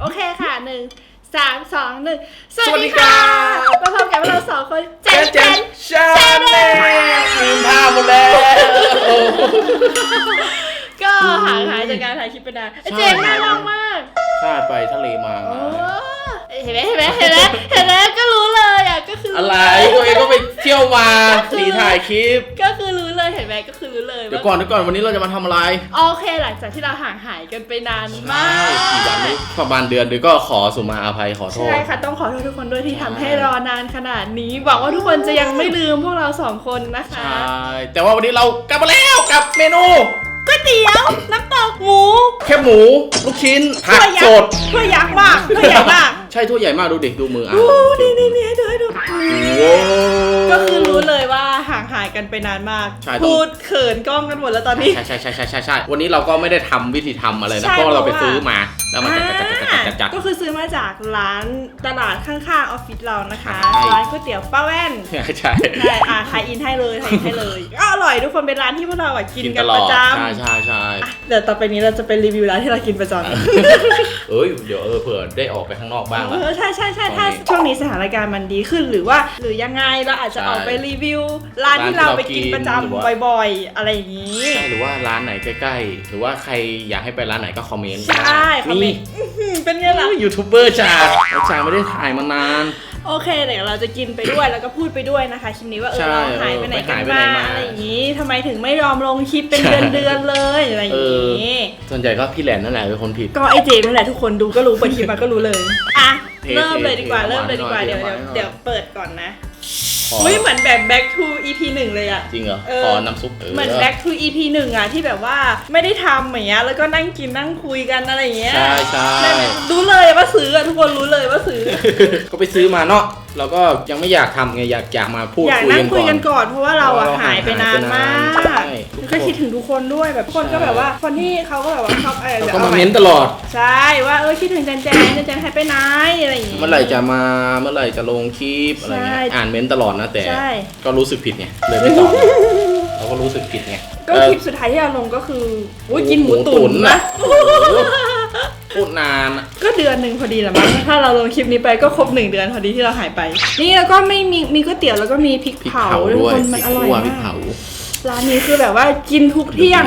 โอเคค่ะหนึ่งสามสองหนึ่งสสวัวัสสดีดีครัค่ะบมาพบกับเราสองคนเจนเจนชาแนลลืมท่าหมดแล้วก็ห่างหายจากการถ่ายคลิปไปนานใช่เจนน่ารักมากใช่ไปทะเลมา โอ้เห็นไหมเห็นไหมเห็นไหมเห็นไหมก็รู้เลยอะก็คืออะไรตัวเองก็ไปเที่ยวมาสีถ่ายคลิป ก็คือรู้ เลยเห็นไหมก็คือรู้เลยเดี๋ยวก่อนเดี๋ยวก่อนวันนี้เราจะมาทำอะไร โอเคหลังจากที่เราห่างหายกันไปนานมากี่วันกนี้ประมาณเดือนหรือก็ขอสุมาอภัยขอโทษ ใช่ค่ะต้องขอโทษทุกคนด้วยที่ทำให้ใช่รอนานขนาดนี้หวังว่าทุกคนจะยังไม่ลืมพวกเราสองคนนะคะ ใช่ แต่ว่าวันนี้เรากลับมาแล้วกับเมนูก๋วยเตี๋ยวน้ำตกหมูแคบหมู ลูกชิ้นผักถ้วยยัสกดษ์ถ้วยยักษ์มากถ้วยใหญ่มากใช่ถ้วยใหญ่มากดูดิดูมืออะโอ้นี่นี่นี่ให้ดูให้ดู โว้ ก็คือรู้เลยว่าห่างหายกันไปนานมาก ใช่ต้องพูดเขินกล้องกันหมดแล้วตอนนี้ ใช่ใช่ใช่ใช่ใช่ใช่วันนี้เราก็ไม่ได้ทำวิธีทำอะไรนะใช่เพราะว่าเราไปเพราะว่า ซื้อมาแล้วมันจัดจัดจัดจัดจัดจัด ก็คือซื้อมาจากร้านตลาดข้างๆออฟฟิศเรานะคะ ใช่ ร้านก๋วยเตี๋ยวป้าแว่นใช่ ใช่ใช่อะขายอินให้เลยขายอินให้เลยก็อร่อยทุกคนเป็นร้านที่พวกเราอะกินกินกัตนลปอระดจใช่ใช่ใช่ำอะเดี๋ยวต่อไปนี้เราจะไปรีวิวร้านที่เรากินประจำ เอ้ยเดี๋ยวเออเผื่อได้ออกไปข้างนอกบ้างเอละอใช่ใช่ใช่ตอนนี้ถ้าช่วงนี้สถานการณ์มันดีขึ้นหรือว่า หรือยังไงเราอาจจะใช่ออกไปรีวิว ร้านที่เราไปกินประจร้านที่เรากินหรือว่าำบ่อยๆ อะไรอย่างนี้ ใช่หรือว่าร้านไหนใกล้ๆ หรือว่าใครอยากให้ไปร้านไหนก็คอมเมนต์ใช่คอมเมนี่นต์อื้อหือเป็นไงล่ะยูทูบเบอร์จ่าจ่าไม่ได้ถ่ายมานานโอเคเดี๋ยวเราจะกินไปด้วยแล้วก็พูดไปด้วยนะคะคลิปนี้ว่าเออใช่เราหายไปไหนเออไปกันหายไปมาไหนมาอะไรอย่างนี้ทำไมถึงไม่ยอมลงคลิปเป็นใช่เดือนๆเลยอะไรอย่างนี้ ส่วนใหญ่ก็พี่แหลนนั่นแหละเป็นคนผิด ก็ไอเจมนั่นแหละทุกคนดูก็รู้เปิดคลิปมาก็รู้เลยอะเทเริ่มเลยดีกว่าเทเริ่มเลยดีกว่าเทเดี๋ยวเทเดี๋ยวเทเดี๋ยวเปิดก่อนนะข ออุ้ยเหมือนแบบ back to EP หนึ่งเลยอะ จริงเหรอเออ ขอน้ำซุปเหมือน back to EP หนึ่งอะที่แบบว่าไม่ได้ทำอย่างเงี้ยแล้วก็นั่งกินนั่งคุยกันอะไรอย่างเงี้ยใช่ใช่ได้ไหมรู้เลยว่าซื้ออะทุกคนรู้เลยว่าซื้อ ก็ไปซื้อมาเนาะ เราก็ยังไม่อยากทำไงอยากอยากมาพูดอยากคุยนั่งกันคุยก่อกัน นก่อนเพราะว่าเราอะเพราะว่าเราหายไปนานมากหายไปนานใช่ทุกคนแล้วก็คิดถึงทุกคนด้วยแบบทุกคนก็ใช่แบบว่า คนที่เขาก็แบบว่าชอบอะไรแล้วดี๋ยวก็อมาใหเม้นตลอด ใช่ว่าเออคิดถึงแจนแจนแจนแจนหายไปไหนอะไรอย่างงี้ เมื่อไหร่จะมาเมื่อไหร่จะลงคลิปอะไรเงี้ยใช่อ่านเม้นต์ตลอดนะแต่ ใช่ ก็รู้สึกผิดไงเลยไม่ตอบเราก็รู้สึกผิดไงก็เออคลิปสุดท้ายที่เราลงก็คืออุ้ยกินหมูหมูตุ๋ตุ๋นนนะนะ โอ้โห พูดนานอะก็เดือนหนึ่งพอดีแหละมั้ง ถ้าเราลงคลิปนี้ไปก็ครบหนึ่งเดือนพอดีที่เราหายไป นี่แล้วก็ไม่มีมีก๋วยเตี๋ยวแล้วก็มีพริกพริกเผาเผาทุกด้วยคนพมันริกอร่อยขั่วมาพริกเผากร้านนี้คือแบบว่ากินทุกเที่ยง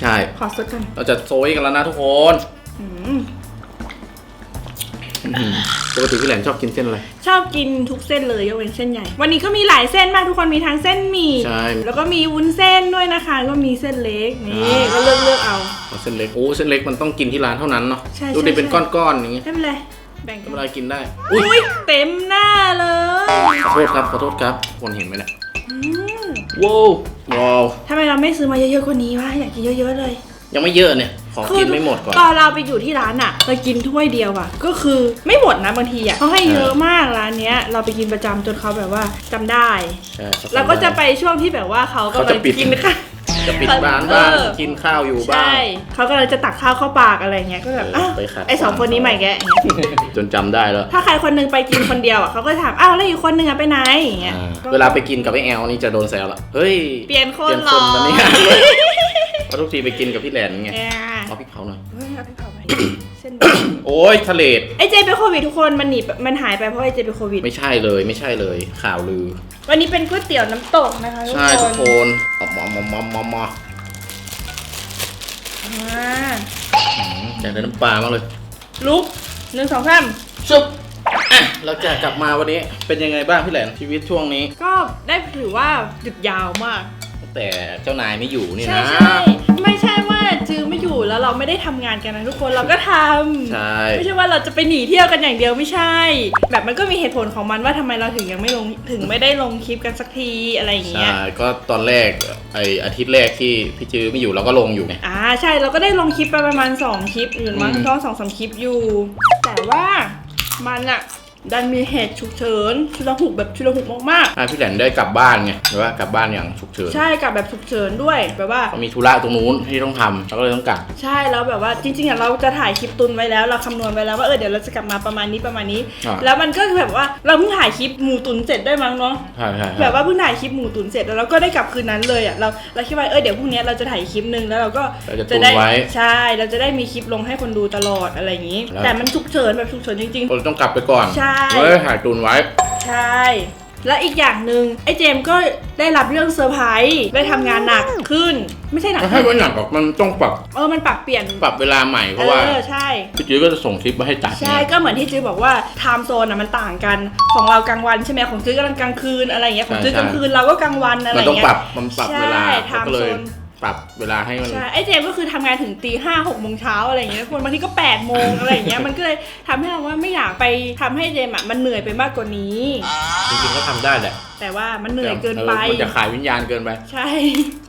ใช่ ขอสดกันเราจะโซยกันแล้วนะทุกคน อืมอื้อหือ ปกติพี่แหลนชอบกินเส้นอะไร ชอบกินทุกเส้นเลยยกเว้นเส้นใหญ่ วันนี้ก็มีหลายเส้นมากทุกคนมีทั้งเส้นหมี่ใช่ แล้วก็มีวุ้นเส้นด้วยนะคะ ก็มีเส้นเล็กนี่อ่าก็เลือกเลือกเอา เอาเส้นเล็กโอ้เส้นเล็กมันต้องกินที่ร้านเท่านั้นเนาะใช่ดูดิใช่ เป็นใช่ก้อนๆอย่างงี้ไม่เป็นไรแบ่งกัธรนรมดากินได้อุ้อุ้ยยเต็มหน้าเลยขอโทษครับขอโทษครับคนเห็นไหมเนี่ยอืมว้าวว้าวทำไมเราไม่ซื้อมาเยอะๆกว่านี้วะอยากกินเยอะๆเลย ยังไม่เยอะเนี่ย ขอกินไม่หมดก่อน ตอนเราไปอยู่ที่ร้านอะเรากินถ้วยเดียวอะก็คือไม่หมดนะบางทีอะเขาให้เยอะมากร้านเนี้ย เราไปกินประจำจนเขาแบบว่าจำได้ ใช่ครับแล้วก็จะไปช่วงที่แบบว่าเขากำเขาลัจะงปิด กินข้าวจะปิดร้านบ้างเออ กินข้าวอยู่บ้างใช่เขากำลังจะตักข้าวเข้าปากอะไรเงี้ยก็แบบเอออ้าวไปขัด ไอสองคนนี้ใหม่แกะอย่างเงี้ยจนจำได้แล้วถ้าใครคนหนึงไปกินคนเดียวอะเขาก็ถามอ้าวแล้วอีกคนนึงอะไปไหนอย่างเงี้ยอ่าก็ เวลาไปกินกับไอ้แอลนี่จะโดนแซวละเฮ้ยเปลี่ยนคนเปลี่ยนเหรคอนตอนนี้ เพราะทุกทีไปกินกับพี่แหลนไงเนี่ยเอาพริกเผาหน่อยเฮ้ยเอาพริกเผาไปเส้นโอ้ยทะเลดไอเจเป็นโควิดทุกคนมันหนีมันหายไปเพราะไอเจเป็นโควิด ไม่ใช่เลยไม่ใช่เลยข่าวลือ วันนี้เป็นก๋วยเตี๋ยวน้ำตกนะคะทุกใช่คทุกนคนเอามอมมอมมอมมออ่าอยากได้น้ำปลามากเลย ลุกหนึ่งสองสามซุปอะเราจะกลับมาวันนี้เป็นยังไงบ้างพี่แหลนชีวิตช่วงนี้ ก็ได้ถือว่าหยุดยาวมาก แต่เจ้านายไม่อยู่นี่ใช่นะ ใช่ไม่ใช่ว่าจือไม่อยู่แล้วเราไม่ได้ทำงานกันนะทุกคนเราก็ทำใช่ไม่ใช่ว่าเราจะไปหนีเที่ยวกันอย่างเดียวไม่ใช่ แบบมันก็มีเหตุผลของมันว่าทำไมเราถึงยังไม่ลงถึงไม่ได้ลงคลิปกันสักทีอะไรอย่างเงี้ใช่ย ก็ตอนแรกไออาทิตย์แรกที่พี่จื้อไม่อยู่เราก็ลงอยู่ไง อ่าใช่เราก็ได้ลงคลิปไปประมาณ 2 คลิปอยู่มั้งอืม ก็สองสามคลิปอยู่ แต่ว่ามันอะ ดันมีเหตุฉุกเฉินชุลหุกแบบชุลหุกมากอะพี่แหลนได้กลับบ้านไงหรือว่ากลับบ้านอย่างฉุกเฉินๆ ใช่กับแบบฉุกเฉินด้วยแบบว่า เขามีธุระตรงนู้นที่ต้องทำแล้วก็เลยต้องกลับ ใช่แล้วแบบว่าจริงๆอะเราจะถ่ายคลิปตุนไว้แล้ว เราคำนวณไว้แล้วว่าเออเดี๋ยวเราจะกลับมาประมาณนี้ประมาณนี้ อ่า แล้วมันก็แบบว่าเราเพิ่งถ่ายคลิปหมูตุนเสร็จได้วยมั้งเนาะใช่ใช่ใช่แบบว่าเพิ่งถ่ายคลิปหมูตุนเสร็จแล้วเราก็ได้กลับคืนนั้นเลยอะเราเราคิดว่าเออเดี๋ยวพรุ่งนี้เราจะถ่ายคลิปหนึ่งแล้วเราก็เราจะจะตุนได้ไว้ ใช่เราจะได้มีคลิปลงให้คนดูตลอดอะไรอย่างนี้ แล้ว แต่มันฉุกเฉินแบบฉุกเฉินจริงเราต้องกลับไปก่อน ใช่เฮ้ยถ่ายตุนไว้ๆใช่ และอีกอย่างหนึ่งไอ้เจมส์ก็ได้รับเรื่องเซอร์ไพรส์ได้ทำงานหนักขึ้น ไม่ใช่หนักไม่ให้ขึ้นไว้หนักหรอกมันต้องปรับเออมันปรับเปลี่ยนปรับเวลาใหม่เพราะว่าเออใช่ พี่จื้อก็จะส่งคลิปมาให้ตัดใช่ไงก็เหมือนที่จื้อบอกว่าไทม์โซนอะมันต่างกันของเรากลางวันใช่ไหมของจื้อกำลังกลางคืนอะไรอย่างเงี้ยของจื้อกลางคืนเราก็กลางวันอะไรมันอต้องย่างเงี้ปยรับมันปรับเวลาใช่เขาก็เลย time zone ปรับเวลาให้มันใช่ไอ้เจมส์ก็คือทำงานถึงตีห้าหกโมงเช้าอะไรอย่างเงี้ยคนบางทีก็แปดโมงอะไรอย่างเงี้ยมันก็เลยทำให้เราว่าไม่อยากไปทำให้เจมส์อะมันเหนื่อยไปมากกว่านี้ จริงๆก็ทำได้แหละ แต่ว่ามันเหนื่อยเกินไปออมันจะขายวิญญาณเกินไป ใช่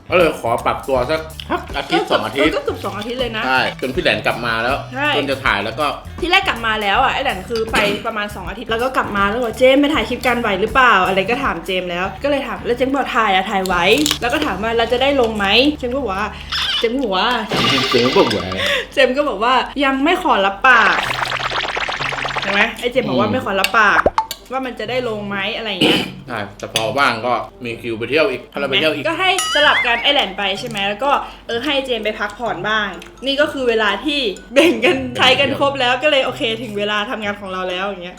ก็เลยขอปรับตัวสักพักอาทิตย์สองอาทิตย์เก็เกือบสองอาทิตย์เลยนะ ใช่ จนพี่แหลนกลับมาแล้วใช่จนจะถ่ายแล้วก็ ที่แรกกลับมาแล้วอะไอ้แหลนคือไปประมาณ 2 อาทิตย์แล้วก็กลับมาแล้วบอกเจมส์ไปถ่ายคลิปกันไหวหรือเปล่า อะไรก็ถามเจมส์แล้ว ก็เลยถามแล้วเจมส์บอกถ่ายอะถ่ายไว้ แล้วก็ถามว่าเราจะได้ลงไหมเจมส์ก็บอกว่าเจมส์ก็บอกว่าจริงๆก็แบบเจมส์ก็บอกว่ายังไม่ขอรับปากใช่ไหมไอ้เจมส์บอกว่าอืมไม่ขอรับปาก ว่ามันจะได้ลงไหมอะไรอย่างเงี้ย ใช่แต่พอว่างก็มีคิวไปเที่ยวอีกถ้าเราไปเที่ยวอีก ก็ให้สลับกันไอ้แหลนไปใช่ไหมแล้วก็เออให้เจมส์ไปพักผ่อนบ้าง นี่ก็คือเวลาที่แบ่งกันใช้กันครบแล้วก็เลยโอเค ถึงเวลาทำงานของเราแล้วอย่างเงี้ย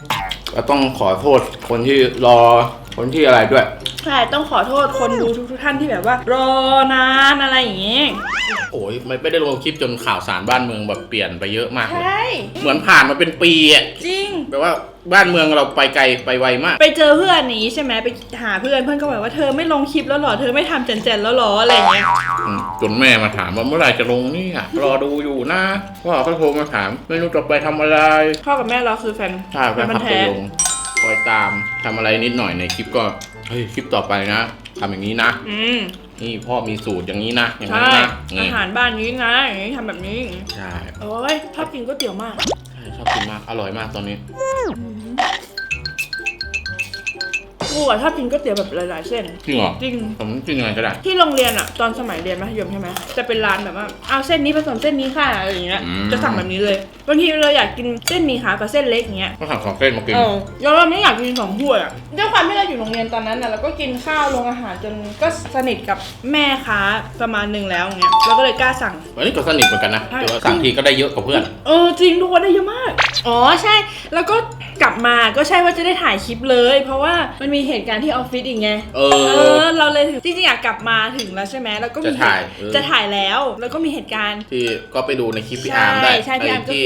ก็ต้องขอโทษคนที่รอคนที่อะไรด้วย ใช่ต้องขอโทษคนดูทุกๆท่านที่แบบว่า รอนานอะไรอย่างเงี้ยโอ้ยไม่ไม่ได้ลงคลิปจนข่าวสารบ้านเมืองแบบเปลี่ยนไปเยอะมากใชเลย่่เหมือนผ่านมาเป็นปีอะจริง แปลว่า บ้านเมืองเราไปไกลไปไวมาก ไปเจอเพื่อนนี้ใช่ไหมไปหาเพื่อนเพื่อนก็บอกว่าเธอไม่ลงคลิปแล้วเหรอเธอไม่ทำเจนๆแล้วเหรออะไรอย่างเงี้ยอืมจนแม่มาถามว่าเมื่อไหร่จะลงเนี่ยรอดูอยู่นะพ่อก็โทรมาถามไม่รู้จะไปทำอะไรพ่อกับแม่เราคือแฟนใช่แฟนมัคลับแท้ตัวยงคอยตามทำอะไรนิดหน่อยในคลิปก็เฮ้ยคลิปต่อไปนะทำอย่างนี้นะ อืมนี่พ่อมีสูตรอย่างนี้นะอย่างนั้นใช่นะอานี่หารบ้านนี้นะอย่างนี้ทำแบบนี้ ใช่โอ้ยชอบกินก๋วยเตี๋ยวมากใช่ชอบกินมาก อร่อยมากตอนนี้ กูอะชอบกินก๋วยเตี๋ยวแบบหลายๆ เส้น จริงเหรอจริง ผมกินยังไงก็ได้ ที่โรงเรียนอะตอนสมัยเรียนมัธยมใช่ไหมจะเป็นร้านแบบว่าเอาเส้นนี้ผสมเส้นนี้ค่ะอะไรอย่างเงี้ยอืม จะสั่งแบบนี้เลยบางทีเราอยากกินเส้นหมี่ขาวกับเส้นเล็กอย่างเงี้ยก็สั่งสองเส้นมากิน เออแล้วเราไม่อยากกินสองถ้วยอะด้วยความที่เราอยู่โรงเรียนตอนนั้นน่ะเราก็กินข้าวโรงอาหารจนก็สนิทกับแม่ค้าประมาณหนึ่งแล้วอย่างเงี้ยเราก็เลยกล้าสั่ง วันนี้ก็สนิทเหมือนกันนะใช่ แต่ว่าสั่งทีก็ได้เยอะกว่าเพื่อน เออจริงทุกคนได้เยอะมาก อ๋อใช่ แล้วก็ กลับมาก็ใช่ว่าจะได้ถ่ายคลิปเลย เพราะว่ามันมีเหตุการณ์ที่ออฟฟิศอีกไงเอเออ อเราเลยถึงจริงๆอยากกลับมาถึงแล้วใช่ไหมแล้วก็มีจะถ่ายเออ จะถ่ายแล้วแล้วก็มีเหตุการณ์ ที่ก็ไปดูในคลิปพี่ใช่อาร์มได้ใช่พี่อาร์มก็ไที่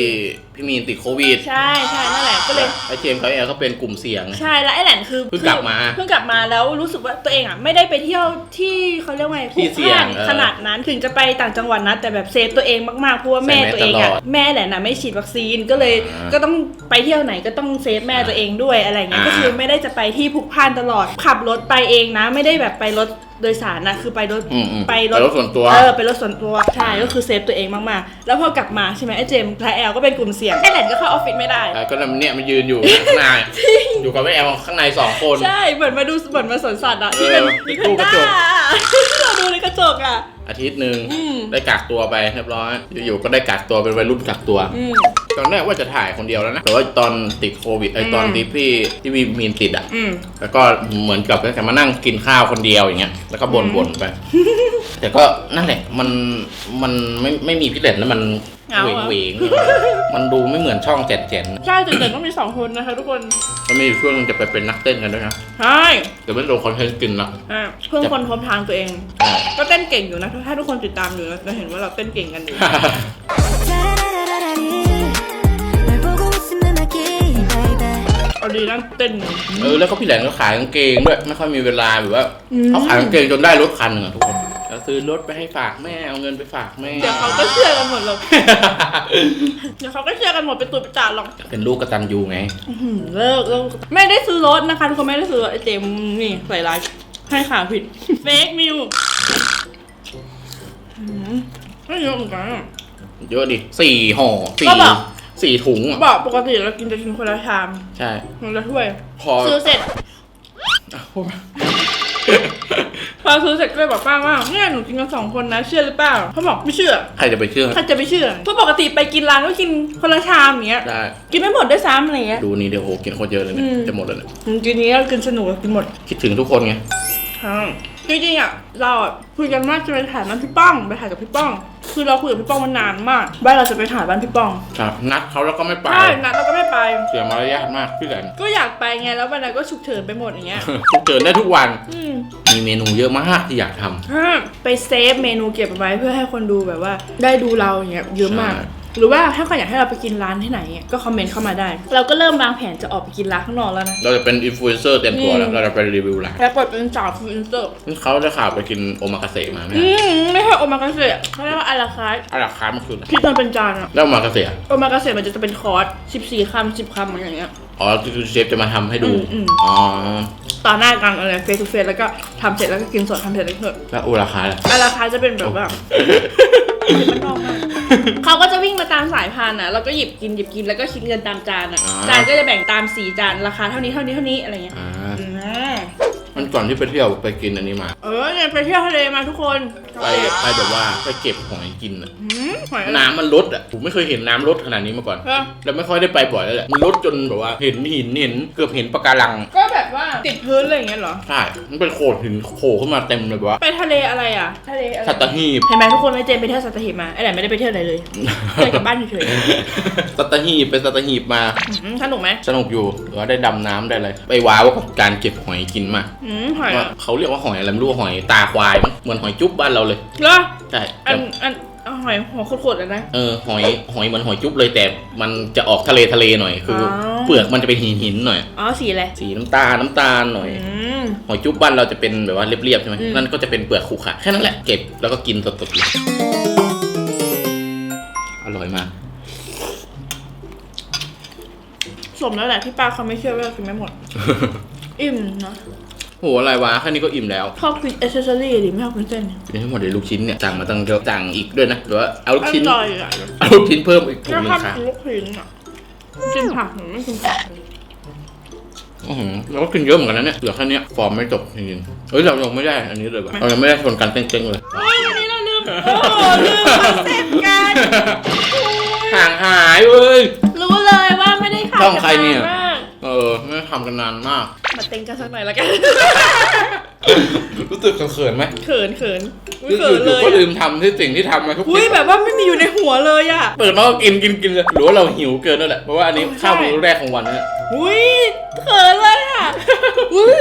พี่มีนติดโควิดใช่ใช่นั่นแหละก็เลย ไอ้เจมส์เขาเองก็เป็นกลุ่มเสี่ยง ใช่แล้วไอ้แหลนคือเพิ่งกลับมาเพิ่งกลับมาแล้วรู้สึกว่าตัวเองอะไม่ได้ไปเที่ยวที่เขาเรียกว่าไงที่เสี่ยงพลุกพล่านเออขนาดนั้นถึงจะไปต่างจังหวัดนะแต่แบบเซฟตัวเองมากๆเพราะว่าแม่ใส่แมสตัวเองอะตลอดแม่แหละนะไม่ฉีดวัคซีนก็เลยอ่าก็ต้องไปเที่ยวไหนก็ต้องเซฟแม่ตัวเองด้วยอะไรเงี้ยอ่า ก็คือไม่ได้จะไปที่พลุกพล่านตลอดขับรถไปเองนะ ไม่ได้แบบไปรถ โดยสารนะคือไปรถอืมอืมไปไปรถรถส่วนตัว เออไปรถส่วนตัวใช่ก็คือเซฟตัวเองมากๆ แล้วพอกลับมาใช่ไหมไอ้เจมส์และแอลก็เป็นกลุ่มเสี่ยงไอ้แหลนก็เข้าออฟฟิศไม่ได้ แล้วก็เนี่ยมันยืนอยู่ข้างในอยู่กับแม่แอลข้างในสองคน ใช่เหมือนมาดูเหมือนมาสวนสัตว์อะเออที่เป็นในตู้กระจกเราดูในกระจกอะ อาทิตย์หนึ่งอืม ได้กักตัวไปเรียบร้อยอยู่ๆก็ได้กักตัวเป็นวัยรุ่นกักตัว อืม ตอนแรกว่าจะถ่ายคนเดียวแล้วนะ แต่ว่าตอนติดโควิดไออืมตอนที่พี่ที่มีมีนติดอะ อืม แล้วก็เหมือนกับแต่มานั่งกินข้าวคนเดียวอย่างเงี้ย แล้วก็บ่นๆไป แต่ก็นั่นแหละ มันมันไม่ไม่มีพี่เล็ดแล้วมัน เหงา เหว เห ง รอ เหวงมันดูไม่เหมือนช่องเจ็ดเจ็ด ใช่แต่แต่ต้องมีสองคนนะคะทุกคน แล้วมีอยู่ช่วงนึงจะไปเป็นนักเต้นกันด้วยนะ ใช่ แต่ไม่ลงคอนเทนต์กินละ อ่ะเพิ่งคนพบทางตัวเอง อ่า ก็เต้นเก่งอยู่นะ ถ้าทุกคนติดตามอยู่นะจะเห็นว่าเราเต้นเก่งกันอยู่ 날 보고 있으면 하기 baby เอาดีนั่งเต้น เออแล้วก็พี่แหลนก็ขายกางเกงด้วยไม่ค่อยมีเวลาแบบว่า อืม เขาขายกางเกงจนได้รถคันหนึ่งอะทุกคนแล้ว ซื้อรถไปให้ฝากแม่เอาเงินไปฝากแม่ เดี๋ยวเขาก็เชื่อกันหมดหรอกเดี๋ยวเขาก็เชื่อกันหมดเป็นตัวเป็นตาหรอกเป็นลูกกตันยูไงอื้อหือเลิกเลิกไม่ได้ซื้อรถนะคะทุกคนไม่ได้ซื้อรถไอเจมส์นี่ใส่ร้ายให้ข่าวผิดเฟกนิวไม่เยอะเหมือนกันอะ เยอะดิสี่ห่อสี่ก็บอกสี่ถุงอะบอกปกติเรากินจะกินคนละชามใช่ คนละถ้วย พอ ซื้อเสร็จ อะพูดมา พอซื้อเสร็จก็เลยบอกป้าว่าเนี่ยหนูกินกันสองคนนะ เชื่อหรือเปล่าเขาบอกไม่เชื่อใครจะไปเชื่อ ใครจะไปเชื่อเพราะปกติไปกินร้านก็กินคนละชามอย่างเงี้ย ได้ กินไม่หมดด้วยซ้ำอะไรเงี้ย ดูนี่เดี๋ยวโหกินโคตรเยอะเลยเนี่ยอืมจะหมดแล้วเนี่ยอืมกินนี้เรากินสนุกเรากินหมด คิดถึงทุกคนไงครับ จริงๆอะเราอะคุยกันว่าจะไปถ่ายบ้านพี่ป้องไปถ่ายกับพี่ป้อง คือเราคุยกับพี่ป้องมานานมากว่าเราจะไปถ่ายบ้านพี่ป้องครับนัดเขาแล้วก็ไม่ไป ใช่นัดเราก็ไม่ไป เสียมารยาทมากพี่แหลนก็อยากไปไงแล้ววันนั้นก็ฉุกเฉินไปหมดอย่างเงี้ยทุกเจอได้ทุกวัน อืมมีเมนูเยอะมากที่อยากทำถ้าไปเซฟเมนูเก็บเอาไว้เพื่อให้คนดูแบบว่า ได้ดูเราอย่างเงี้ยเยอะมาก ใช่ หรือว่าถ้าใครอยากให้เราไปกินร้านที่ไหนเงี้ยก็คอมเมนต์เข้ามาได้ เราก็เริ่มวางแผนจะออกไปกินร้านข้างนอกแล้วนะ เราจะเป็นอินฟลูเอนเซอร์เต็มตัวแล้วอืมเราจะไปรีวิวร้านแล้วกดเป็นสาวฟูอินเตอร์นี่เขาได้ข่าวไปกินโอมากาเสะมาไหมอืมไม่ใช่โอมากาเสะเขาเรียกว่าอาราคาร์อาราคาร์ทมันคืออะไรคิดมันเป็นจานอะแล้วโอมากาเสะอะโอมากาเสะมันจะเป็นคอร์ส14คำ10คำอะไรอย่างเงี้ย อ๋อคือเชฟจะมาทำให้ดู อืมอืม อ๋อ ต่อหน้ากันอะไรเฟสทูเฟสแล้วก็ทำเสร็จแล้วก็กินสดทำเสร็จแล้วก็เถอะแล้วโอราคาร์ทล่ะอาราคาร์จะเป็นแบบว่า มันนอกมาก เขาก็จะวิ่งมาตามสายพานอะแล้วก็หยิบกินหยิบกินแล้วก็คิดเงินตามจานอะจานก็จะแบ่งตามสีจานราคาเท่านี้เท่านี้เท่านี้อะไรเงี้ยอ่า อืม มันก่อนที่ไปเที่ยวไปกินอันนี้มา เออเนี่ยไปเที่ยวทะเลมาทุกคนไปไปแบบว่าไปเก็บหอยกินอะหืมหอยอะไร น้ำมันลดอะผมไม่เคยเห็นน้ำลดขนาดนี้มาก่อน เออ แล้วไม่ค่อยได้ไปบ่อยแล้วแหละมันลดจนแบบว่าเห็นหินเห็นเกือบเห็นปะการังก็แบบว่าติดพื้นอะไรอย่างเงี้ยเหรอ ใช่มันเป็นโขดหินโผล่ขึ้นมาเต็มเลยแบบว่าไปทะเลอะไรอะ ทะเลอะไร สัตหีบ เห็นไหมทุกคนไอ้เจนไปเที่ยวสัตหีบมาไอ้แหลมไม่ได้ไปเที่ยวไหนเลยไปกลับบ้านเฉยสัตหีบไปสัตหีบมา ๆอืมสนุกไหมสนุกอยู่หรือว่าได้ดำน้ำได้อะไรไปว้าวกับการเก็บหอยกินมากอืมหอยว่าอะเขาเรียกว่าหอยอะไรไม่รู้ว่าหอยตาควายมั้งเหมือนหอยจุ๊บบ้านเราเลยเหรอใช่อัแต่นอันเอาหอยหัวขดๆอะนะ เออหอยหอยเหมือนหอยจุ๊บเลยแต่มันจะออกทะเลทะเลหน่อยคือออเปลือกมันจะเป็นหินหินๆหน่อยอ๋อสีอะไรสีน้ำตาลน้ำตาลหน่อยอืมหอยจุ๊บบ้านเราจะเป็นแบบว่าเรียบๆใช่ไหมอืมนั่นก็จะเป็นเปลือกขรุขระแค่นั้นแหละเก็บแล้วก็กินสดๆเลยอร่อยมากสมแล้วแหละที่ป้าเขาไม่เชื่อว่าเรากินไม่หมด อิ่มเนาะ โหอะไรวะแค่นี้ก็อิ่มแล้วชอบกินเอเซอรี่ดิไม่ชอบกินเส้นเนี่ยกินให้หมดเลยลูกชิ้นเนี่ยสั่งมาตั้งเยอะสั่งอีกด้วยนะหรือว่าเอาลูกชิ้นอร่อยอะเอาลูกชิ้นเพิ่มอีกถุงก็หนึชอบงค่ะกินลูกชิ้นอะกินผักหนูไม่กินผักเลยอื้อหือเราก็กินเยอะเหมือนกันนะเนี่ยเหลือแค่เนี้ยฟอร์มไม่จบจริงๆเฮ้ยเรายังไม่ได้อันนี้เลยว่ะเรายังไม่ได้ชนกันเต้งๆเลยโอ้ยวันนี้เราลืมโอ้โหลืมคอนเซ็ปต์กันห่างหายเว้ยรู้เลยว่าไม่ได้ขาดช่องใครเนี่ยกัมากเออไม่ได้ทำกันนานมาก มาเต็งกันสักหน่อยละกันรู้สึกเขินๆไหมเขินเขินอุ๊ยรู้เขิสึกนอเลยู่ยก็ลือะมทำที่สิ่งที่ทำมาทุกคอุ้ลิยปแบบว่าไม่มีอยู่ในหัวเลยอะ เปิดมาก็กินกินกินเลยหรือว่าเราหิวเกินนั่นแหละเพราะว่าอันนี้ใช่ข้าวมื้อแรกของวันเนี่ยอุ้ยเขินเลยอะอุ้ย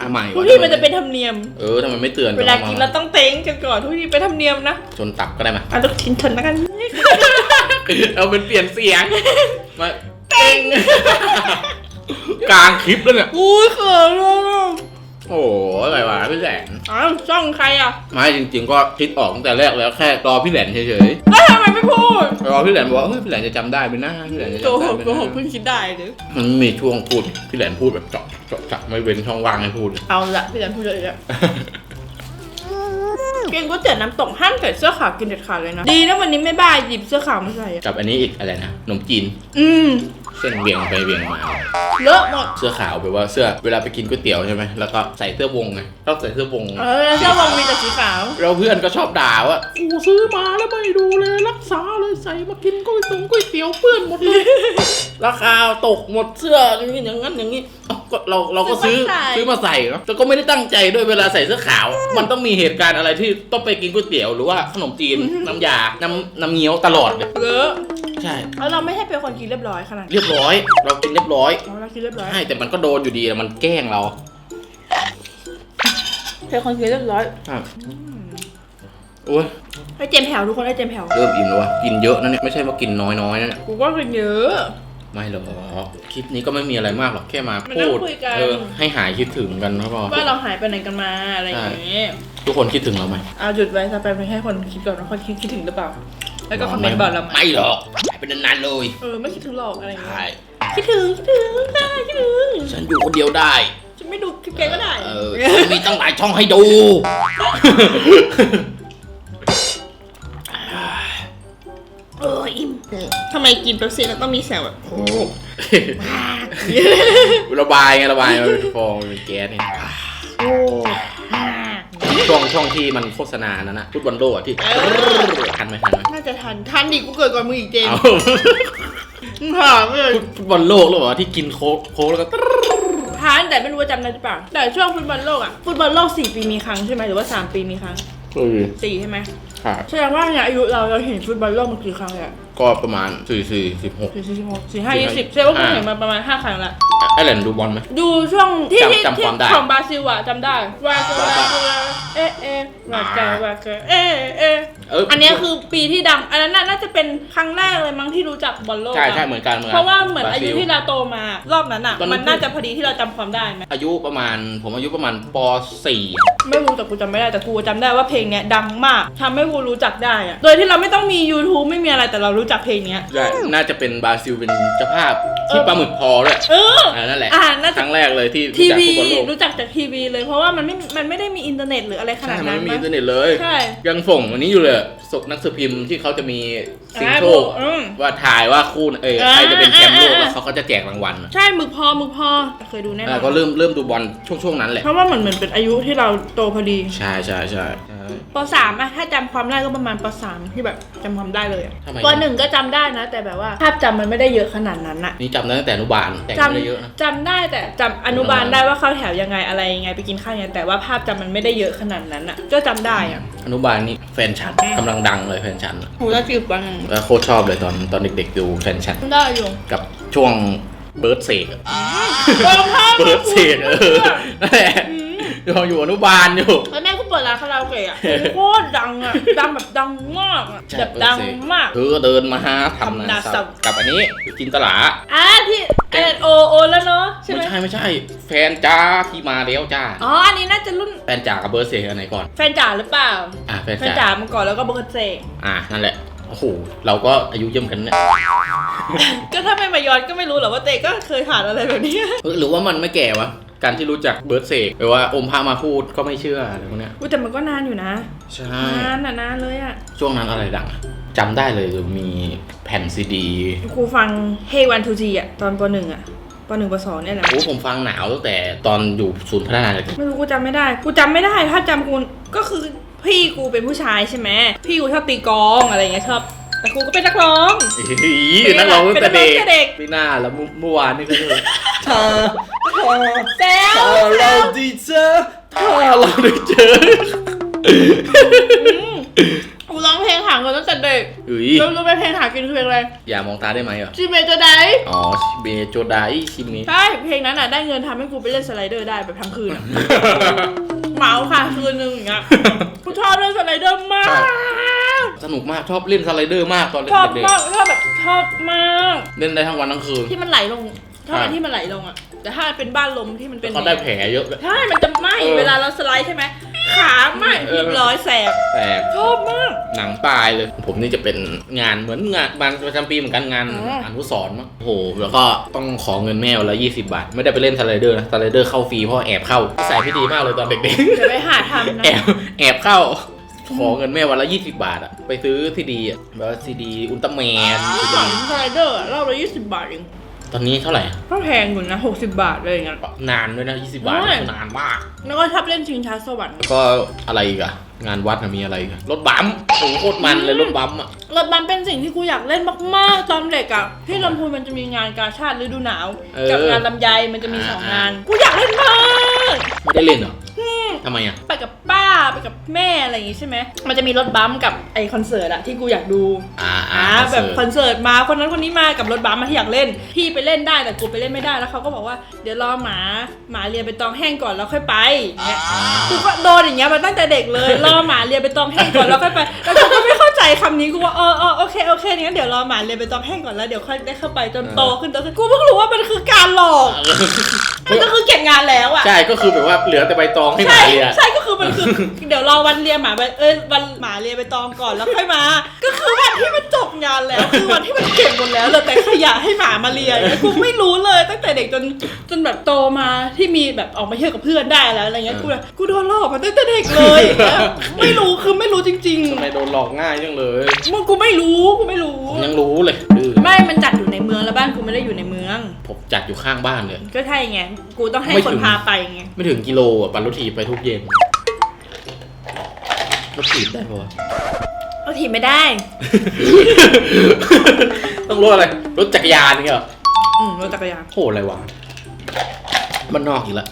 อะใหม่ทุกทีมันจะเป็นธรรมเนียม เออทำไมไม่เตือนเวลากินเราต้องเต็งกันก่อนทุกทีเป็นธรรมเนียมนะชนตับก็ได้มาอะต้องกินชนแล้วกัน เอาเป็นเปลี่ยนเสียง มาเต็ง กลางคลิปแล้วเนี่ย อุ้ยเขินเลยอะโอ้โหอะไรวะพี่แหลนอ้าวช่องใครอะไม่จริง ๆ ก็คิดออกตั้งแต่แรกแล้วแค่รอพี่แหลนเฉยแล้วทำไมไม่พูดๆรอพี่แหลนบอกว่าเฮ้ยพี่แหลนจะจำได้ไหมนะพี่แหลนจะโกจำหได้กไหมโกหกนะเพิ่งคิดได้เลยมันมีช่วงพูดพี่แหลนพูดแบบเจาะเจาะจักไม่เว้นช่องว่างให้พูดเลย เอาละพี่แดนพูดเลยอะกินก๋วยเตี๋ยวน้ำตกห้ามใส่เสื้อขาวกินเด็ดขาดเลยนะ ดีนะวันนี้ไม่บ้าหยิบเสื้อขาวมาใส่อะกับอันนี้อีกอะไรนะขนมจีน อืม เส้นเวียงไปเวียงมา เลอะหมด เสื้อขาวแบบว่าเสื้อเวลาไปกินก๋วยเตี๋ยวใช่ไหมแล้วก็ใส่เสื้อวงไงชอบใส่เสื้อวง เออเสื้อวงมีแต่สีขาวเราเพื่อนก็ชอบด่าว่ากูซื้อมาแล้วไม่ดูเลยรักษาเลยใส่มากินก๋วยตงก๋วยเตี๋ยวเปื้อนหมดเลย ราคาตกหมดเสื้ออย่างนี้อย่างนั้นอย่างนี้เอ้าก็เราเราก็ซื้อซื้อมาใส่เนาะแต่ก็ไม่ได้ตั้งใจด้วยเวลาใส่เสื้อขาว มันต้องมีเหตุการณ์อะไรที่ต้องไปกินก๋วยเตี๋ยวหรือว่าขนมจีนน้ำยาน้ำน้ำเงี้ยวตลอดเลย เลอะใช่ แล้วเราไม่ใช่เป็นคนกินเรียบร้อยขนาดนั้นเรียบร้อย เรากินเรียบร้อย อ๋อเรากินเรียบร้อยใช่แต่มันก็โดนอยู่ดีมันแกล้งเราเป็นคนกินเรียบร้อยครับโอ้ยไอ้เจมแผ่วทุกคนไอ้เจมแผ่วเริ่มอิ่มแล้ววะกินเยอะนะเนี่ยไม่ใช่ว่ากินน้อยๆนะเนี่ยกูก็กินเยอะ ไม่หรอกคลิปนี้ก็ไม่มีอะไรมากหรอกแค่มามานั่พูงดคุยกัน เออให้หายคิดถึงกันแล้วก็ว่าเราหายไปไหนกันมาอะไรอย่างเงี้ยทุกคนคิดถึงเราไหมเอาหยุดไว้จะไปไม่ให้คนคิดก่อนว่าคนคิดคิดถึงหรือเปล่า แล้วก็คอมเมนต์บอกเราไหมไม่หรอกหายไปนานๆเลยเออไม่คิดถึงหรอกอะไรอย่างเงี้ใช่ยคิดถึงคิดถึงค่ะคิดถึงฉันอยู่คนเดียวได้ฉันไม่ดูคลิปแกก็ได้เออฉันมีตั้งหลายช่องให้ดูอเอออิ่มทำไมกินเป๊ปซี่แล้วต้องมีแสงแบบโอ้ระบายไงระบายมันเป็นฟองมันเป็นแก๊สเนี่ยโอ้ ช่วงช่วงที่มันโฆษณานั้นนะฟุตบอลโลกอะที่ทันไหมทันไหมน่าจะทันทันดิกูเกิดก่อนมึงอีกเจมเอามึงถามเลยฟุตบอลโลกแล้วเหรอที่กินโค้กโค้กแล้วก็ทันแต่ไม่รู้ว่าจำได้หรือเปล่าแต่ช่วงฟุตบอลโลกอะฟุตบอลโลกสี่ปีมีครั้งใช่ไหมหรือว่าสามปีมีครั้งเออสี่ใช่ไหมครับแสดงว่าเนี่ยอายุเราเราเห็นฟุตบอลโลกมากี่ครั้งแล้ว ก็ประมาณสี่สี่สิบหก สี่สี่สิบหกสี่ห้ายี่สิบแสดงว่ากูเห็นมาประมาณห้าครั้งละไอแลนด์ดูบอลไหม ดูช่วงที่จำที่จำความได้ที่ของบราซิลอะจำได้วาเกวาเกวาเอะเอะวาเกวาเกเอะเอะเอออั อันเนี้ยคือปีที่ดัง อันนั้นน่ะน่าจะเป็นครั้งแรกเลยมั้งที่รู้จักบอลโลกใช่อะใช่เหมือนกันเหมือนกันเพราะว่าเหมือนอายุบซิลที่เราโตมารอบนั้นอะตอนนั้น มันน่าจะพอดีที่เราจำความได้ไหมอายุประมาณ ผมอายุประมาณป .4 ไม่รู้แต่กูจำไม่ได้แต่กูจำได้ว่าเพลงเนี้ยดังมากทำให้กูรู้จักได้อะโดยที่เราไม่ต้องมี YouTube ไม่มีอะไรแต่เรารู้จักเพลงเนี้ย ใช่น่าจะเป็นบราซิลเป็นเจ้าภาพที่เออปลาหมึกพอด้วยเอออ่านั่นแหละอ่าน่าคจะรั้งแรกเลยที่ทีรู้จักวี ฟุตบอลโลกรู้จักจากทีวีเลยเพราะว่ามันไม่ มันไม่ได้มีอินเทอร์เน็ตหรืออะไรขใช่นาดมันนั้นไม่มีมั้อิงนเทอร์เน็ตเลย ใช่ ยังส่งวันนี้อยู่เลยส่งหนังสือพิมพ์ที่เขาจะมีซิงอ่าโชคอืมว่าถ่ายว่าคู่เอออ่าใครจะเป็นแชมป์โลกอ่า แล้วเขาก็จะแจกรางวัลใช่หมึกพอหมึกพอเคยดูแน่นอ่าอนก็เริ่มเริ่มดูบอลช่วงช่วงนั้นแหละ เพราะว่าเหมือนเหมือนเป็นอายุที่เราโตพอดี ใช่ใช่ใช่ ปสามอะถ้าจำความได้ก็ประมาณปสามที่แบบจำความได้เลยอะทำไม ปหนึ่งก็จำได้นะ แต่แบบว่าภาพจำมันไม่ได้เยอะขนาดนั้นอะนี่จำได้ตั้งแต่อนุบาลแต่งจไม่ได้เยอะนะำจำได้แต่จำอนุบาลได้ว่าเข้าแถวยังไงอะไรยังไงไปกินข้าวยังไงแต่ว่าภาพจำมันไม่ได้เยอะขนาดนั้นอะก็จำได้อะอนุบาลนี่แฟนฉันกำลังดังเลยแฟนฉันหูจะจีบวันแล้วโคตรชอบเลยตอนตอนเด็กๆดูแฟนฉัน ได้อยู่กับช่วงเบิร์ดเสกอะเบิร์ดภาพเบิร์ดเสกเออนั่นแหละเราอยู่อนุบาลอยู่ แล้วแม่ก็ เปิดร้านคาราโอเกะอะโคตรดังอะดังแบบดังมากอะใช่แบบดังมากเธอก็เดินมาหาทำทำนานาสัสับบกับอันนี้จินตลาอะที่เอโอโอแล้วเนาะใช่ไหมไม่ใช่ไม่ใช่ แฟนจ้าที่มาแล้วจ้าอ๋ออันนี้น่าจะรุ่นแฟนจ๋ากับเบิร์ดเสกอันไหนก่อน แฟนจ๋าหรือเปล่าอะแฟนแฟนจ๋าจ๋ามาก่อนแล้วก็เบิร์ดเซกอะนั่นแหละโอ้โหเราก็อายุเยี่ยมกันเนี่ยก็ถ้าไม่มาย้อนก็ไม่รู้หรอกว่าเตก็เคยผ่านอะไรแบบนี้เออหรือว่ามันไม่แก่วะ การที่รู้จักเบิร์ดเสกแปลว่าอมพามาพูดก็ไม่เชื่ออะไรพวกเนี้ยอุ้ยแต่มันก็นานอยู่นะใช่ นานอะนานเลยอะช่วงนั้นอะไรดังอะจำได้เลยมีแผ่นซีดีครูฟัง Hey One Two G อะตอนปหนึ่งอะปหนึ่งปสองเนี่ยแหละ โอ้ผมฟังหนาวตั้งแต่ตอนอยู่ศูนย์พัฒนาเด็กไม่รู้กูจำไม่ได้ กูจำไม่ได้ ถ้าจำกูก็คือพี่กูเป็นผู้ชายใช่ไหมพี่กูชอบตีกลองอะไรอย่างเงี้ยชอบ แต่กูก็เป็นนักร้อง อีนักร้องตั้งแต่เด็กเป็นนักร้องตั้งแต่เด็กไม่น่าแล้วเมื่อเมื่อวานนี่ก็เลยถ้าแซวถ้าแซเราวได้เจอถ้าเราได้เจอกูร้องเพลงหาเงินตั้งแต่เด็กอุ้ยรู้รู้ไหมเพลงหากินคือเพลงอะไรอย่ามองตาได้ไหมเหรอจีเมจะไดอ๋อเบโจไดชิมิ ใช่เพลงนั้นอะได้เงินทำให้กูไปเล่นสไลเดอร์ได้แบบทั้งคืนอะ เหมาค่ะคืนนึงอย่างเงี้ยกูชอบเล่นสไลเดอร์มาก สนุกมากชอบเล่นสไลเดอร์มากตอนเล่ชนอบเด็กมากชอบแบบชอบมาก ๆเล่นได้ทั้งวันทั้งคืน ที่มันไหลลงถ้ามันใช่ที่มันไหลลงอะ แต่ถ้าเป็นบ้านลมที่มันเป็นเขาได้แผลเยอะเลยใช่มันจะไหม้เออ เวลาเราสไลด์ใช่ไหมขาไหม้เออพิบร้อยแสบแต่ชอบมาก หนังปลายเลย ผมนี่จะเป็นงานเหมือนงานบางประจำปีเหมือนกันงานอ๋อออนุสรณ์มั้งโอ้โหแล้วก็ต้องขอเงินแม่วันละ20 บาท ไม่ได้ไปเล่นสไลเดอร์นะสไลเดอร์เข้าฟรีเพราะแอบเข้าใส่พี่ดีมากเลยตอนเด็กเดี๋ยวไปหาทำๆนะ แอบแอบเข้า ขอเงินแม่วันละ20บาทอะไปซื้อซีดีอะแบบว่าซีดีอุลตร้าแมนเมื่อก่อนสไลเดอร์อะรอบละยี่สิบบาทเองตอนนี้เท่าไหร่ก็แพงอยู่นะหกสิบบาทเลยอย่างเงี้ย นานด้วยนะ20บาทใช่ นานมาก แล้วก็ชอบเล่นชิงช้าสวรรค์ก็อะไรอีกอะงานวัดน่ะมีอะไรอีกอะรถบัมป์โอ้โหโคตรมันเลยรถบัมป์อะรถบัมเป็นสิ่งที่กูอยากเล่นมากๆ ตอนเด็กอะที่ลำพูนมันจะมีงานกาชาติฤดูหนาวเออกับงานลำไยมันจะมีสองอ่างาน กูอยากเล่นมาก ไม่ได้เล่นเหรอ ทำไมอะไปกับป้าไปกับแม่อะไรอย่างงี้ใช่ไหม มันจะมีรถบัมป์กับไอคอนเสิร์ตอะที่กูอยากดูอ่าอ่าแบบคอนเสิร์ตมาคนนั้นคนนี้มากับรถบัมป์มาที่อยากเล่น พี่ไปเล่นได้แต่กูไปเล่นไม่ได้แล้วเขาก็บอกว่าเดี๋ยวรอหมาหมาเรียนไปตองแห้งก่อนแล้วค่อยไปอย่างเงี้ยกูก็โดนอย่างเงี้ยมาตั้งแต่เด็กเลยรอหมาเรียนไปตองแห้งก่อนแล้วค่อยไปแล้วกูก็ไม่เข้าใจคำนี้กูว่าเออเออโอเคโอเคงั้นเดี๋ยวรอหมาเรียนไปตองแห้งก่อนแล้วเดี๋ยวค่อยได้เข้าไปจนโตขึ้นโตขึ้นกูเพิ่งรู้ว่ามันคือการหลอก มันก็คือเก็บงานแล้วอะใช่ก็คือแบบว่าเหลือแต่ใบตองให้หใช่มาเรียนใช่ก็คือมันคือ เดี๋ยวรอวันเรียนหมาไปเอ้ยวันหมาเรียนไปตองก่อนแล้วค่อยมา ก็คือวันที่มันจบงานแล้ว คือวันที่มันเก็บหมดแล้วเหลือแต่ขยะให้หมามาเรียนกูไม่รู้เลยตั้งแต่เด็กจนจนแบบโตมาที่มีแบบออกมาเที่ยวกับเพื่อนได้แล้วอะไรเงี้ยกูแบบกูโดนหลอกมาตั้งแต่เด็กเลยไม่รู้คือไม่รู้จริงทำไมโดนหลอกง่ายจังเลย ๆมึงกูไม่รู้กูไม่รู้โอ้รู้เลยดื้อ ไม่ มันจัดอยู่ในเมืองแล้วบ้านกูไม่ได้อยู่ในเมือง ผมจัดอยู่ข้างบ้านเลย ก็ใช่ไง กูต้องให้ไม่คถึนงพาไปไง ไม่ถึงกิโลอะปั่นรถถีบไปทุกเย็นรถถีบได้ปะวะ เอาถีบไม่ได้ ต้องรถอะไร รถจักรยานเงี้ยเหรออืมรถจักรยานโหอะไรวะมันนอกอีกแล้ว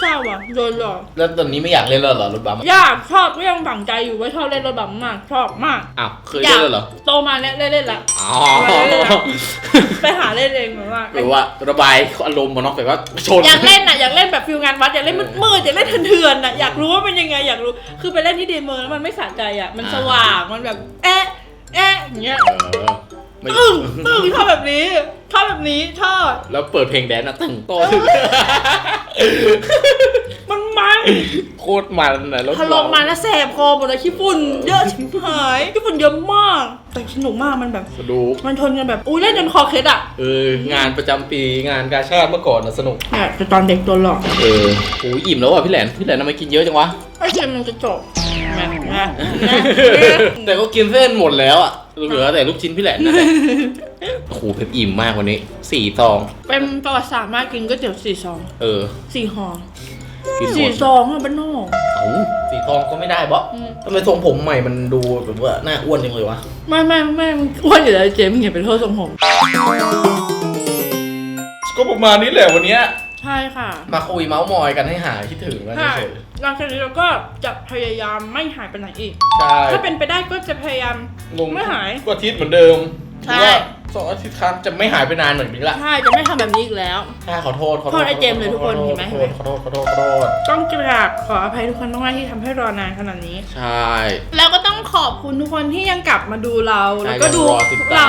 เจ้าว่ะโดนหลอกแล้วตอนนี้ไม่อยากเล่นแล้วเหรอรถบัมป์ยากชอบก็ยังฝังใจอยู่ว่าชอบเล่นรถบัมมากชอบมากอ้าวเคยเล่นแล้วเหรอโตมาเล่นเล่นเล่นละอ๋อไปหาเล่นเองเหมือนว่าหรือว่าระบายอารมณ์มาเนาะแบบว่าชนอยากเล่นอะอยากเล่นแบบฟิลงานวัดอยากเล่นมืดๆอยากเล่นเถื่อนๆอะอยากรู้ว่าเป็นยังไงอยากรู้คือไปเล่นที่เดเมอร์แล้วมันไม่สะใจอะมันสว่างมันแบบ เอ๊ะเอ๊ะอย่างเงี้ยเออ ไม่ตึ้งตึ้งชอบแบบนี้ชอบแบบนี้ชอบแล้วเปิดเพลงแดนซ์นะตึงโตมันมันโคตรมันนะรถพอลงมาแล้วแสบคอหมดเลยขี้ฝุ่นเยอะชิบหายขี้ฝุ่นเยอะมาก แต่สนุกมากมันแบบ สนุกมันชนกันแบบอุ้ยเล่นจนคอเคล็ดอะเอองานประจำปีงานกาชาติเมื่อก่อนนะสนุกเนี่ยแต่ตอนเด็กตัวหลอกเออโหอิ่มแล้วอะพี่แหลนพี่แหลนทำไมกินเยอะจังวะไอ้เกมมันจะจบแม่งนะแต่ก็กินเส้นหมดแล้วอะ เหลือแต่ลูกชิ้นพี่แหลนนั่นแหละโอ้โหเพชรอิ่มมากวันนี้สี่ซอง เป็นประวัติศาสตร์มากกินก๋วยเตี๋ยวสี่ซองเออสี่ห่อกินหมสี่ดซองอะบ้านนอก เอ้าสี่ซองก็ไม่ได้บออืม ทำไมทรงผมใหม่มันดูแบบว่าหน้าอ้วนจังเลยวะ ไม่ไม่ไม่มึงอ้วนอยู่แล้วเจมส์อย่าไปโทษทรงผมก็ประมาณนี้แหละวันเนี้ย ใช่ค่ะ มาคุยเมาส์มอยกันให้หายคิดถึงกันใช่เฉย หลังจากนี้เราก็จะพยายามไม่หายไปไหนอีกๆใช่ถ้าเป็นไปได้ก็จะพยายามลงไม่หาย ก็อาทิตย์เหมือนเดิมใช่หรือว่าสองอาทิตย์ครั้งจะไม่หายไปนานเหมือนนี้ละใช่จะไม่ทำแบบนี้อีกแล้ว ใช่ขอโทษขอโทโทษษไอ้เจมส์เลยทุกคนเห็นไหม ขอโทษขอโทษขอโทษขอโทษต้องกราบขออภัยทุกคนมากๆที่ทำให้รอนานขนาดนี้ ใช่ แล้วก็ต้องขอบคุณทุกคนที่ยังกลับมาดูเราใช่แล้วก็ดูยังรอติดตาม เรา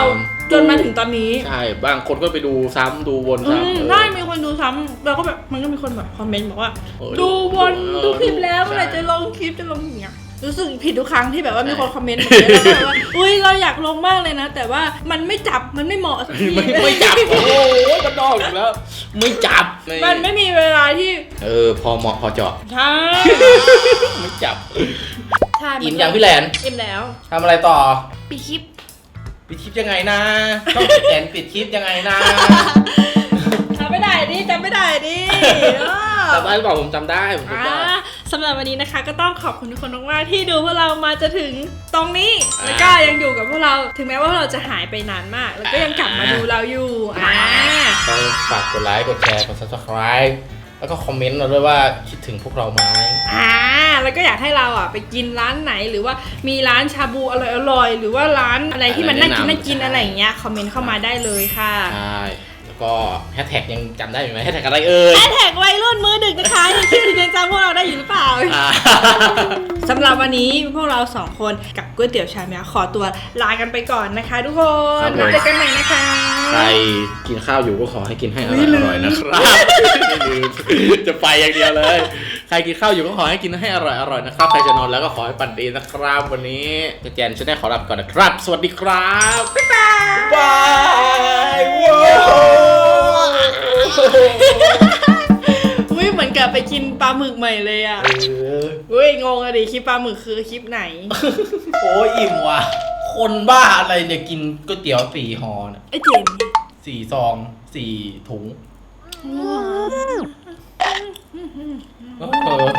จนมาถึงตอนนี้ ใช่บางคนก็ไปดูซ้ำดูวนอืซ้ำมเออ ได้มีคนดูซ้ำเราก็แบบมันก็มีคนแบบคอมเมนต์บอกว่า เออดูวนเออดูคลิปแล้วใช่ เมื่อไหร่จะลงคลิปจะลงอย่างเงี้ยรู้สึกผิดทุกครั้งที่แบบว่ามีคนคอมเมนต์แบบนี้แล้วก็แบบว่าอุ้ยเราอยากลงมากเลยนะ แต่ว่ามันไม่จับมันไม่เหมาะสักทีไม่ไม่จับ โอ้โหมันนอกอีกแล้ว ไม่จับมันไม่มีเวลาที่เออ พอเหมาะพอเจาะใช่ไม่จับ ใช่อิ่มยังพี่แหลน อิ่มแล้วทำอะไรต่อ ปีคลิป ปิดคลิปยังไงนะต้องปิดแอนปิดคลิปยังไงนะจำไม่ได้ดิจำไม่ได้ดิเออ จำได้หรือเปล่าผมจำได้ผมจำได้อ่าสำหรับวันนี้นะคะก็ต้องขอบคุณทุกคนมากๆที่ดูพวกเรามาจะถึงตรงนี้ อ่าแล้วก็ยังอยู่กับพวกเราถึงแม้ว่าพวกเราจะหายไปนานมาก แล้วก็ยังกลับมาดูเราอยู่อ่า ต้องฝากกดไลค์กดแชร์กด subscribe แล้วก็คอมเมนต์มาด้วยว่าคิดถึงพวกเราไหมอ่าแล้วก็อยากให้เราอะไปกินร้านไหนหรือว่ามีร้านชาบูอร่อยๆหรือว่าร้านอะไรที่มันน่ากินน่ากินอะไรอย่างเงี้ยคอมเมนต์เข้ามาได้เลยค่ะ ใช่แล้ว ก็แฮชแท็กยังจำได้อยู่ไหมแฮชแท็กอะไรเอ่ย แฮชแท็กวัยรุ่นมือดึกนะคะยังคิดถึงยังจำพวกเราได้อยู่หรือเปล่าอ่า สำหรับวันนี้พวกเราสองคนกับก๋วยเตี๋ยวชามยักษ์ขอตัวลากันไปก่อนนะคะ ทุกคนครับผม แล้วเจอกันใหม่นะคะ ใครกินข้าวอยู่ก็ขอให้กินให้ออุ๊ยลืมร่อยๆนะครับไม่ลืมจะไปอย่างเดียวเลย ใครกินข้าวอยู่ก็ขอให้กินให้อร่อยๆนะครับ ใครจะนอนแล้วก็ขอให้ปั่นดีนะครับวันนี้เจเจนฉันได้ขอลาไปก่อนนะครับ สวัสดีครับ บ๊ายบายบายว้าวอุ้ยเหมือนกับไปกินปลาหมึกใหม่เลยอะเอออุ้ยงงอะดิคลิปปลาหมึกคือคลิปไหน โอ้ยอิ่มว่ะ คนบ้าอะไรเนี่ยกินก๋วยเตี๋ยวสี่ห่อเนี่ยไอ้เจมส์สี่ซองสี่ถุง เออ